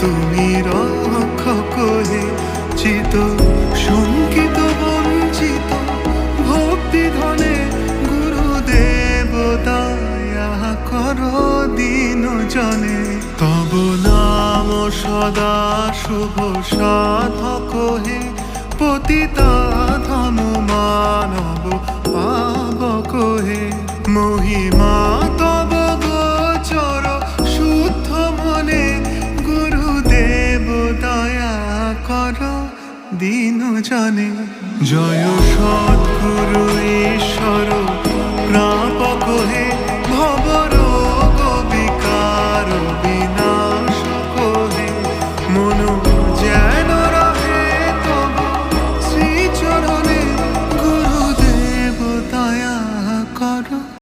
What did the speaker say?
তুমি রক্ষক হে চিত, শঙ্কিত, বঞ্চিত ভক্তি ধনে গুরু দেবতায়া কর দিন জনে। তব নাম সদা শুভ সাধক হে পতিতা ধম মানব পাবক হে। মহিমা দিন জানে। জয় সদ্গুরু